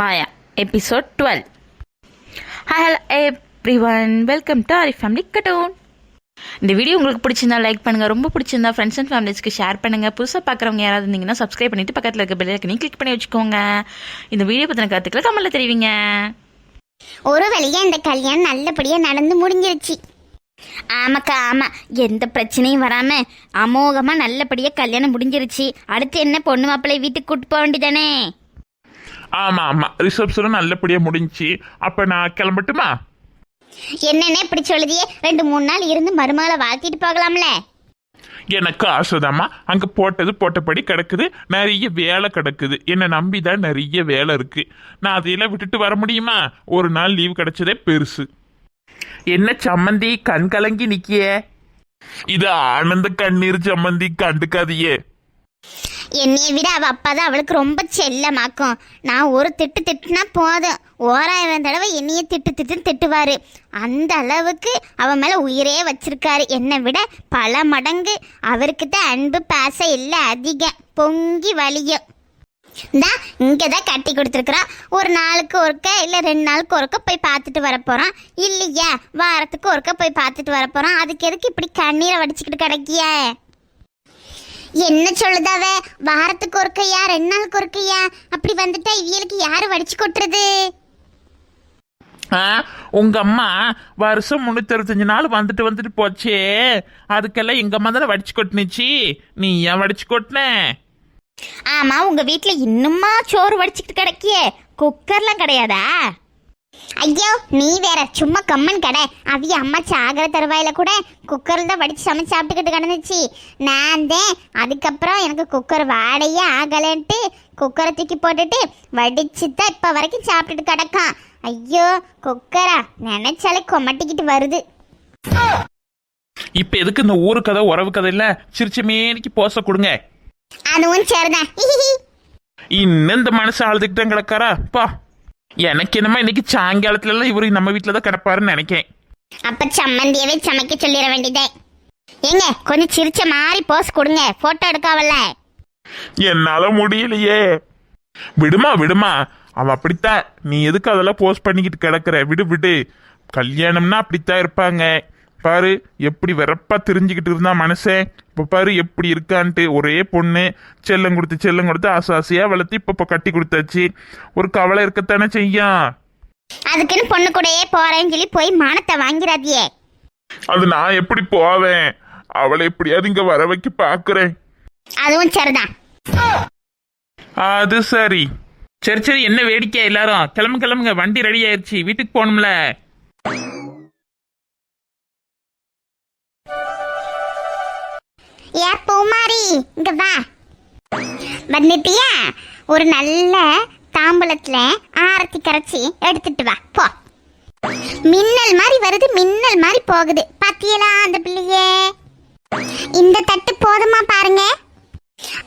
Maya episode twelve hi hello everyone welcome to Aari family கட்டோன் இந்த video உங்களுக்கு பிடிச்சிருந்தா like பண்ணுங்கள் ரொம்ப பிடிச்சிருந்தா ஃப்ரெண்ட்ஸ் அண்ட் ஃபேமிலிஸ்க்கு ஷேர் பண்ணுங்கள் புதுசாக பார்க்குறவங்க யாராவது இருந்தீங்கன்னா சப்ஸ்கிரைப் பண்ணிட்டு பக்கத்தில் இருக்க பெல்லைக்கனையும் கிளிக் பண்ணி வச்சுக்கோங்க. இந்த வீடியோ பற்றின கருத்துக்களை கமலில் தெரிவிங்க. ஒரு வழியாக இந்த கல்யாணம் நல்லபடியாக நடந்து முடிஞ்சிருச்சு. ஆமாக்கா ஆமா. எந்த பிரச்சனையும் வராம அமோகமா நல்லபடியா கல்யாணம் முடிஞ்சிருச்சு. அடுத்து என்ன பொண்ணு மாப்பிள்ளை வீட்டுக்கு கூட்டு போக வேண்டியதானே? ஆமா ஆமா. ரிசப்ஷனும் நல்லபடியா முடிஞ்சுச்சு அப்ப நான் கிளம்பட்டுமா? என்னென்ன இப்படி சொல்லுதியே? ரெண்டு மூணு நாள் இருந்து மருமகளை வாழ்த்திட்டு போகலாம்ல. எனக்கு ஆசைதாம்மா. அங்க போட்டது போட்டபடி கிடக்குது. நிறைய வேலை கிடக்குது. என்னை நம்பி தான் நிறைய வேலை இருக்கு. நான் அதையெல்லாம் விட்டுட்டு வர முடியுமா? ஒரு நாள் லீவ் கிடைச்சதே பெருசு. என்ன சம்மந்தி கண் கலங்கி நிக்கிய? இது ஆனந்த கண்ணீர் சம்மந்தி கண்டுக்காதியே. என்னைய விட அவள் அப்பா தான் அவளுக்கு ரொம்ப செல்லமாக்கும். நான் ஒரு திட்டு திட்டுனா போதும். ஓராயிரம் தடவை என்னையே திட்டு திட்டுன்னு திட்டுவார். அந்த அளவுக்கு அவன் மேலே உயிரே வச்சிருக்காரு. என்னை விட பல மடங்கு அவருக்கு தான் அன்பு பாச இல்லை அதிகம் பொங்கி வலியும். இந்தா இங்கே தான் கட்டி கொடுத்துருக்குறான் ஒரு நாளுக்கு ஒருக்க இல்லை ரெண்டு நாளுக்கு ஒருக்க போய் பார்த்துட்டு வர போகிறான் இல்லையா வாரத்துக்கு ஒருக்க போய் பார்த்துட்டு வர போகிறான் அதுக்கு எதுக்கு இப்படி கண்ணீரை வடிச்சுக்கிட்டு கிடக்கிய? என்ன சொல்லுதாவ? வாரத்துக்கு ஒருக்கையா? ரெண்டு நாளுக்கு ஒருக்கையா? அப்படி வந்துட்டா இவியலுக்கு யாரு வடிச்சு கொட்டுறது? ஆ, உங்க அம்மா வருஷம் முன்னூத்தி நாள் வந்துட்டு வந்துட்டு போச்சே. அதுக்கெல்லாம் எங்க அம்மா தானே வடிச்சு கொட்டுனுச்சு. நீ ஏன் வடிச்சு கொட்டின? ஆமா உங்க வீட்ல இன்னுமா சோறு வடிச்சுக்கிட்டு கிடக்கியே. குக்கர்லாம் கிடையாதா? ஐயோ நீ வேற சும்மா கம்மன் கடை. அவிய அம்மா சாகர தருவாயில கூட குக்கர்ல தான் வடிச்சு சமைச்சு சாப்பிட்டுக்கிட்டு கிடந்துச்சு. நான் தான் அதுக்கப்புறம் எனக்கு குக்கர் வாடையே ஆகலன்ட்டு குக்கரை தூக்கி போட்டுட்டு வடிச்சு தான் இப்போ வரைக்கும் சாப்பிட்டுட்டு கிடக்கான். ஐயோ குக்கரா நினைச்சாலே கொமட்டிக்கிட்டு வருது. இப்ப எதுக்கு இந்த ஊரு கதை உறவு கதை இல்ல? சிரிச்ச மேனிக்கு போச கொடுங்க. அதுவும் சரிதான். இன்னும் இந்த மனசு அழுதுகிட்டு கிடக்காரா? பா. எனக்கு என்னமா இன்னைக்கு சாயங்காலத்துல எல்லாம் இவரு நம்ம வீட்டுல தான் கிடப்பாருன்னு நினைக்கேன். அப்ப சம்மந்தியவே சமைக்க சொல்லிட வேண்டியதே. ஏங்க கொஞ்சம் சிரிச்ச மாதிரி போஸ் கொடுங்க. போட்டோ எடுக்காவல்ல? என்னால முடியலையே. விடுமா விடுமா. அவன் அப்படித்தான். நீ எதுக்கு அதெல்லாம் போஸ்ட் பண்ணிக்கிட்டு கிடக்குற? விடு விடு. கல்யாணம்னா அப்படித்தான் இருப்பாங்க. பாரு எப்படி வெறப்பா தெரிஞ்சுக்கிட்டு இருந்தா மனுஷன் இப்ப பாரு எப்படி இருக்கான்ட்டு ஒரே பொண்ணு. செல்லம் கொடுத்து செல்லம் கொடுத்து ஆசை ஆசையா வளர்த்து இப்ப இப்ப கட்டி கொடுத்தாச்சு. ஒரு கவலை இருக்கத்தானே செய்யும். அதுக்குன்னு பொண்ணு கூடயே போறேன்னு சொல்லி போய் மானத்தை வாங்கிறாதியே. அது நான் எப்படி போவேன்? அவளை எப்படியாவது இங்க வர வைக்க பாக்குறேன். அதுவும் சரிதான். அது சரி. சரி சரி என்ன வேடிக்கை எல்லாரும்? கிளம்பு கிளம்புங்க. வண்டி ரெடி ஆயிருச்சு. வீட்டுக்கு போகணும்ல. வந்துட்டியா? ஒரு நல்ல தாம்பூலத்துல ஆரத்தி கரைச்சி எடுத்துட்டு வா. போ. மின்னல் மாதிரி வருது மின்னல் மாதிரி போகுது. பாத்தியலா அந்த பிள்ளையே? இந்த தட்டு போதுமா பாருங்க.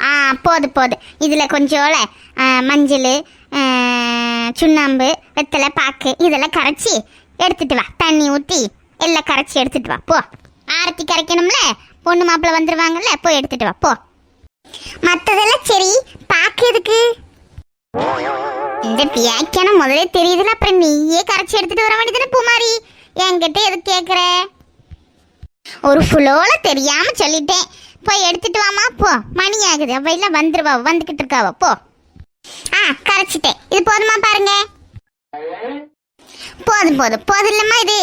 ஆ போது போது. இதில் கொஞ்சோல மஞ்சள் சுண்ணாம்பு வெத்தலை பாக்கு இதெல்லாம் கரைச்சி எடுத்துட்டு வா. தண்ணி ஊற்றி எல்லாம் கரைச்சி எடுத்துட்டு வா. போ. ஆரத்தி கரைக்கணும்ல? பொண்ணு மாப்பிள்ளை வந்துருவாங்கல்ல போய் எடுத்துட்டு வா. போ. மற்றதெல்லாம் சரி பாக்கு இந்த வியாக்கியானம் முதல்ல தெரியுதுல அப்புறம் நீயே கரைச்சி எடுத்துட்டு வர வேண்டியதுன்னு பூமாரி? என்கிட்ட எது கேட்குற ஒரு ஃபுல்லோல தெரியாம சொல்லிட்டேன். போய் எடுத்துட்டு வாமா போ. மணி ஆகுது. அவையில வந்துருவா வந்துகிட்டு இருக்காவா போ. ஆ கரைச்சிட்டேன். இது போதுமா பாருங்க? போதும் போதும். போதும் இல்லம்மா இது.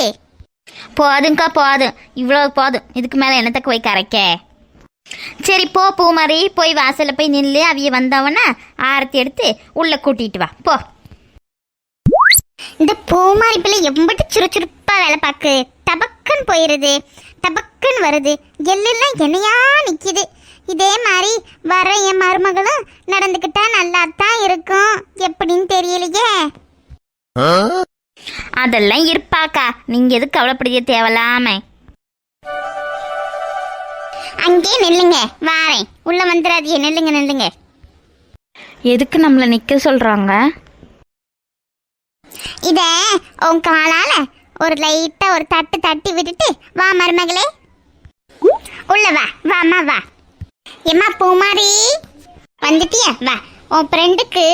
போதும்க்கா போதும். இவ்வளோ போதும். இதுக்கு மேலே என்னத்துக்கு போய் கரைக்க? சரி போ பூமாரி. போய் வாசல்ல போய் நில்லு. அவிய வந்தவன ஆரத்தி எடுத்து உள்ள கூட்டிட்டு வா. போ. இந்த பூமாரி பிள்ளை எம்பிட்டு சுறுசுறுப்பா வேலை பார்க்கு டபக்குன்னு போயிருது. டபக்குன்னு வருது. எல்லாம் என்னையா நிக்குது. இதே மாதிரி வர என் மருமகளும் நடந்துக்கிட்டா நல்லா தான் இருக்கும். எப்படின்னு தெரியலையே. அதெல்லாம் இருப்பாக்கா. நீங்க எதுக்கு கவலைப்படுதிய தேவையில்லாம. அங்கே நில்லுங்க வாரேன். உள்ள வந்துடாதீங்க நில்லுங்க நில்லுங்க. எதுக்கு நம்மள நிக்க சொல்றாங்க? இத உன் காலால ஒரு லைட்டா ஒரு தட்டு தட்டி விட்டுட்டு வா மருமகளே. உள்ள வா வாமா வா. எம்மா பூமாரி? வந்துட்டியா? வா. உன் ஃப்ரெண்டுக்கு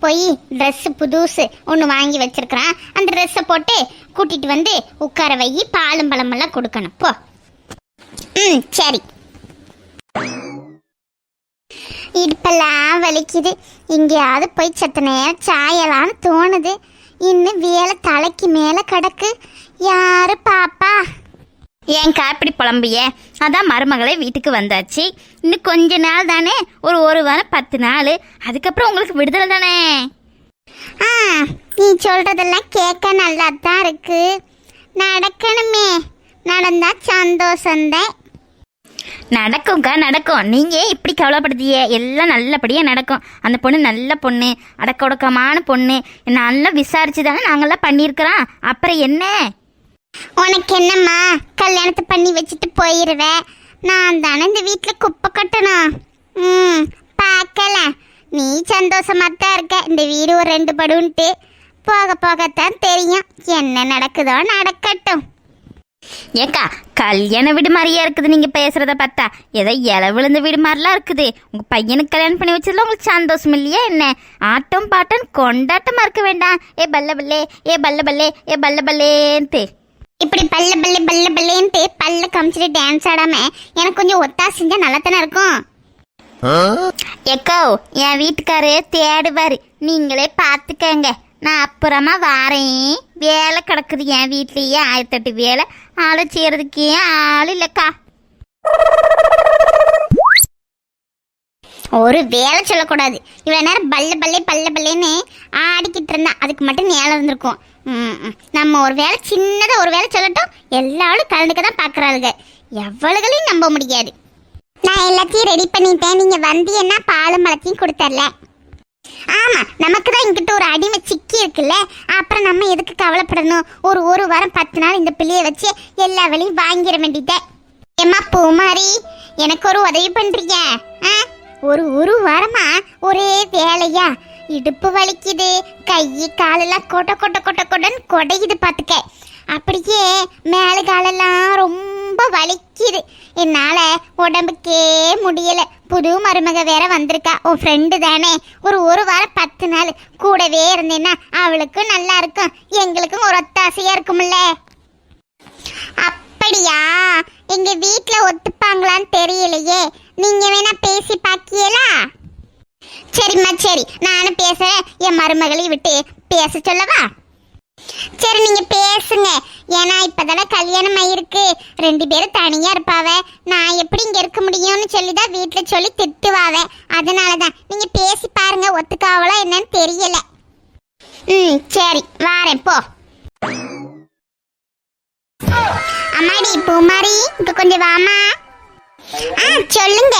போய் ட்ரெஸ் புதுசு ஒன்று வாங்கி வச்சிருக்கிறான். அந்த ட்ரெஸ்ஸை போட்டு கூட்டிட்டு வந்து உட்கார வை பாலும் பழமெல்லாம் கொடுக்கணும். போ. ம் சரி. இடுப்பெல்லாம் வலிக்குது. எங்கேயாவது போய் சத்த நேரம் சாயலான்னு தோணுது. இன்னும் வேலை தலைக்கு மேலே கிடக்கு. யாரு பாப்பா? ஏன் காப்பிடி புலம்பிய? அதான் மருமகளே வீட்டுக்கு வந்தாச்சு. இன்னும் கொஞ்ச நாள் தானே? ஒரு ஒரு வாரம் பத்து நாள். அதுக்கப்புறம் உங்களுக்கு விடுதலை தானே? ஆ நீ சொல்றதெல்லாம் கேட்க நல்லா தான் இருக்கு. நடக்கணுமே. நடந்தா சந்தோஷம்தான். நடக்கும்க்கா நடக்கும். நீங்கள் இப்படி கவலைப்படுத்திய? எல்லாம் நல்லபடியாக நடக்கும். அந்த பொண்ணு நல்ல பொண்ணு அடக்க ஒடுக்கமான பொண்ணு நல்லா விசாரிச்சு தானே நாங்கள்லாம் பண்ணியிருக்கிறோம். அப்புறம் என்ன? உனக்கு என்னம்மா? கல்யாணத்தை பண்ணி வச்சுட்டு போயிடுவேன் நான் தானே இந்த வீட்டில் குப்பை கட்டணும். ம் பார்க்கல. நீ சந்தோஷமாக தான் இருக்க. இந்த வீடு ஒரு ரெண்டு படுன்ட்டு. போக போகத்தான் தெரியும். என்ன நடக்குதோ நடக்கட்டும். ஏக்கா கல்யாண வீடு மாதிரியா இருக்குது நீங்க பேசுறத பார்த்தா. ஏதோ இலை விழுந்த வீடு மாதிரிலாம் இருக்குது. உங்க பையனுக்கு கல்யாணம் பண்ணி வச்சதுல உங்களுக்கு சந்தோஷம் இல்லையா என்ன? ஆட்டம் பாட்டம் கொண்டாட்டமா இருக்க வேண்டாம். ஏ பல்ல பல்லே ஏ பல்ல பல்லே ஏ பல்ல பல்லேன்ட்டு. இப்படி பல்ல பல்ல பல்ல பல்லேன்ட்டு பல்ல காமிச்சிட்டு டான்ஸ் ஆடாம எனக்கு கொஞ்சம் ஒத்தா செஞ்சா நல்லா தானே இருக்கும் எக்கோ என் வீட்டுக்காரு தேடுவாரு. நீங்களே பார்த்துக்கங்க. நான் அப்புறமா வாரேன். வேலை கிடக்குது என் வீட்லேயே ஆயிரத்தெட்டு வேலை. ஆளு செய்யறதுக்கே ஆள் இல்லைக்கா. ஒரு வேலை சொல்லக்கூடாது. இவ்வளோ நேரம் பல்ல பல்லே பல்ல பல்லேன்னு ஆடிக்கிட்டு இருந்தா. அதுக்கு மட்டும் நேரம் இருந்திருக்கும். ம், நம்ம ஒரு வேலை சின்னதாக ஒரு வேலை சொல்லட்டும். எல்லாரும் கலந்துக்க தான் பார்க்குறாளுங்க எவ்வளவுகளையும் நம்ப முடியாது. நான் எல்லாத்தையும் ரெடி பண்ணிட்டேன். நீங்கள் வந்தீங்கன்னா பாலும் பழத்தையும் கொடுத்தர்ல. ஆமா நமக்கு தான் இங்கிட்ட ஒரு அடிமை சிக்கி இருக்குல்ல? அப்புறம் நம்ம எதுக்கு கவலைப்படணும்? ஒரு ஒரு வாரம் பத்து நாள் இந்த பிள்ளைய வச்சு எல்லா வேலையும் வாங்கிட வேண்டியதே. ஏமா பூமாரி எனக்கு ஒரு உதவி பண்றீங்க? ஆ? ஒரு ஒரு வாரமா ஒரே வேலையா? இடுப்பு வலிக்குது கை காலெல்லாம் கொட்ட கொட்ட கொட்ட கொட்டன்னு கொடையுது பார்த்துக்க அப்படியே மேலே காலெல்லாம் ரொம்ப வலிக்குது. என்னால உடம்புக்கே முடியல. புது மருமக வேற வந்திருக்கா. உன் ஃப்ரெண்டு தானே. ஒரு ஒரு வாரம் பத்து நாள் கூடவே இருந்தேன்னா அவளுக்கும் நல்லா இருக்கும். எங்களுக்கும் ஒரு ஒத்தாசையா இருக்கும்ல. அப்படியா? எங்க வீட்ல ஒத்துப்பாங்களான்னு தெரியலையே. நீங்க வேணா பேசி பாக்கியலா? சரிம்மா சரி. நானும் பேசுறேன். என் மருமகளை விட்டு பேச சொல்லவா? சரி நீங்க பேசுங்க. ஏன்னா இப்பதானே கல்யாணம் ஆயிருக்கு. ரெண்டு பேரும் தனியா இருப்பாவ. நான் எப்படி இங்க இருக்க முடியும்னு சொல்லி தான் வீட்டுல சொல்லி திட்டுவாவ. அதனாலதான். நீங்க பேசி பாருங்க ஒத்துக்காவளோ என்னன்னு தெரியல. ம் சரி வாரேன் போ. அம்மாடி பூமாரி இங்க கொஞ்சம் வாமா ஆ சொல்லுங்க.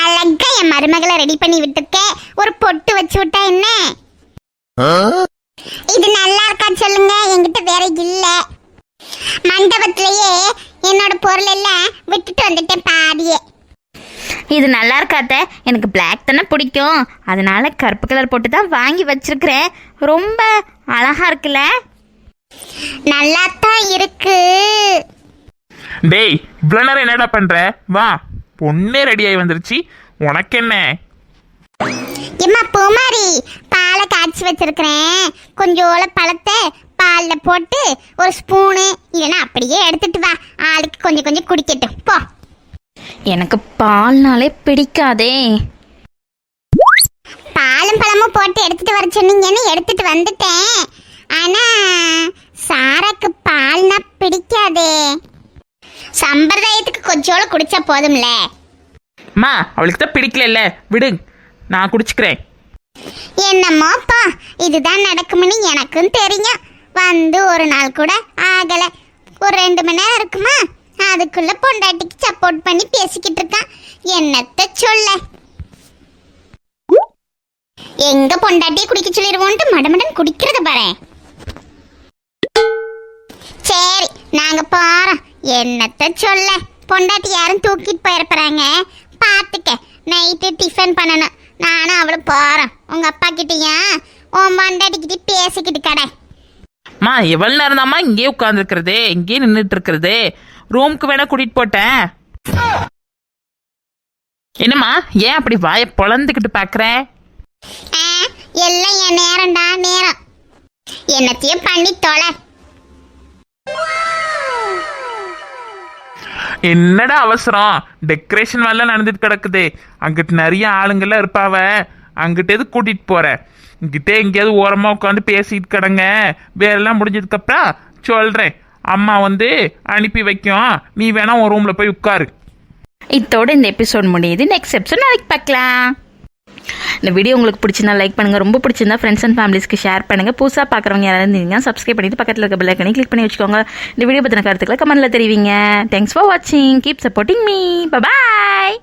அழகா என் மருமகளை ரெடி பண்ணி விட்டுருக்க. ஒரு பொட்டு வச்சு விட்டா என்ன? இது நல்லா இருக்கா சொல்லுங்க. என்கிட்ட வேற இல்ல. மண்டபத்திலேயே என்னோட பொருள் எல்லாம் விட்டுட்டு வந்துட்டேன் பாதியே. இது நல்லா இருக்காத்த எனக்கு Black தானே பிடிக்கும். அதனால கருப்பு கலர் போட்டு தான் வாங்கி வச்சிருக்கிறேன். ரொம்ப அழகா இருக்குல்ல? நல்லா தான் இருக்கு. டேய் இவ்வளோ நேரம் என்னடா பண்ற? வா பொண்ணே ரெடி ஆகி வந்துருச்சு. உனக்கு என்ன? எம்மா பூமாரி காய்ச்சி வச்சிருக்கிறேன். கொஞ்சோல பழத்தை பாலில் போட்டு ஒரு ஸ்பூனு இல்லைன்னா அப்படியே எடுத்துட்டு வா. ஆளுக்கு கொஞ்சம் கொஞ்சம் குடிக்கட்டும். போ. எனக்கு பால்னாலே பிடிக்காதே. பாலும் பழமும் போட்டு எடுத்துட்டு வர சொன்னீங்கன்னு எடுத்துட்டு வந்துட்டேன். ஆனா சாராக்கு பால்னா பிடிக்காதே. சம்பிரதாயத்துக்கு கொஞ்சோல குடிச்சா போதும்ல. அம்மா அவளுக்கு தான் பிடிக்கல விடு நான் குடிச்சுக்கிறேன். என்னம்மாப்பா இதுதான் நடக்கும்னு எனக்கும் தெரியும். வந்து ஒரு நாள் கூட ஆகலை. ஒரு ரெண்டு மணி நேரம் இருக்குமா? அதுக்குள்ளே பொண்டாட்டிக்கு சப்போர்ட் பண்ணி பேசிக்கிட்டு இருக்கான். என்னத்த சொல்ல? எங்க பொண்டாட்டியை குடிக்க சொல்லிடுவோன்ட்டு மடமடன் குடிக்கிறத பாரு. சரி நாங்க போறோம். என்னத்த சொல்ல? பொண்டாட்டி யாரும் தூக்கிட்டு போயிருப்பறாங்க பார்த்துக்க நைட்டு டிஃபன் பண்ணணும். நானும் அவளும் போகிறோம் உங்கள் அப்பா கிட்டேயா உன் மண்டாட்டிக்கிட்டே பேசிக்கிட்டு கடை. அம்மா எவ்வளோ நேரம் தாம்மா இங்கேயே உட்காந்துருக்கிறது இங்கேயே நின்றுட்டு இருக்கிறது ரூமுக்கு வேணா கூட்டிட்டு போட்டேன். என்னம்மா ஏன் அப்படி வாய பொழந்துக்கிட்டு பார்க்குற? எல்லாம் என் நேரம்டா நேரம். என்னத்தையும் பண்ணி தொலை. என்னடா அவசரம்? டெக்கரேஷன் வேலை நடந்துட்டு கிடக்குது. அங்கிட்டு நிறைய ஆளுங்கள்லாம் இருப்பாவ. அங்கிட்ட எது கூட்டிட்டு போற? இங்கிட்டே எங்கேயாவது ஓரமாக உட்காந்து பேசிட்டு கிடங்க. வேலைலாம் முடிஞ்சதுக்கப்புறம் சொல்கிறேன் சொல்றேன். அம்மா வந்து அனுப்பி வைக்கும். நீ வேணா உன் ரூம்ல போய் உட்காரு. இத்தோட இந்த எபிசோட் முடியுது. நெக்ஸ்ட் எபிசோட் நாளைக்கு பார்க்கலாம். இந்த வீடியோ உங்களுக்கு பிடிச்சிருந்தா லைக் பண்ணுங்க. ரொம்ப பிடிச்சிருந்தா ஃப்ரெண்ட்ஸ் அண்ட் ஃபேமிலிஸ்க்கு ஷேர் பண்ணுங்க. புதுசாக பார்க்குறவங்க யாராவது இருந்தீங்கன்னா சப்ஸ்கிரைப் பண்ணிட்டு பக்கத்தில் இருக்க பெல் ஐக்கனை கிளிக் பண்ணி வச்சுக்கோங்க. இந்த வீடியோ பற்றின கருத்துக்களை கமெண்ட்ல தெரிவிங்க. தேங்க்ஸ் ஃபார் வாட்சிங் கீப் சப்போர்ட்டிங் மீ பாய்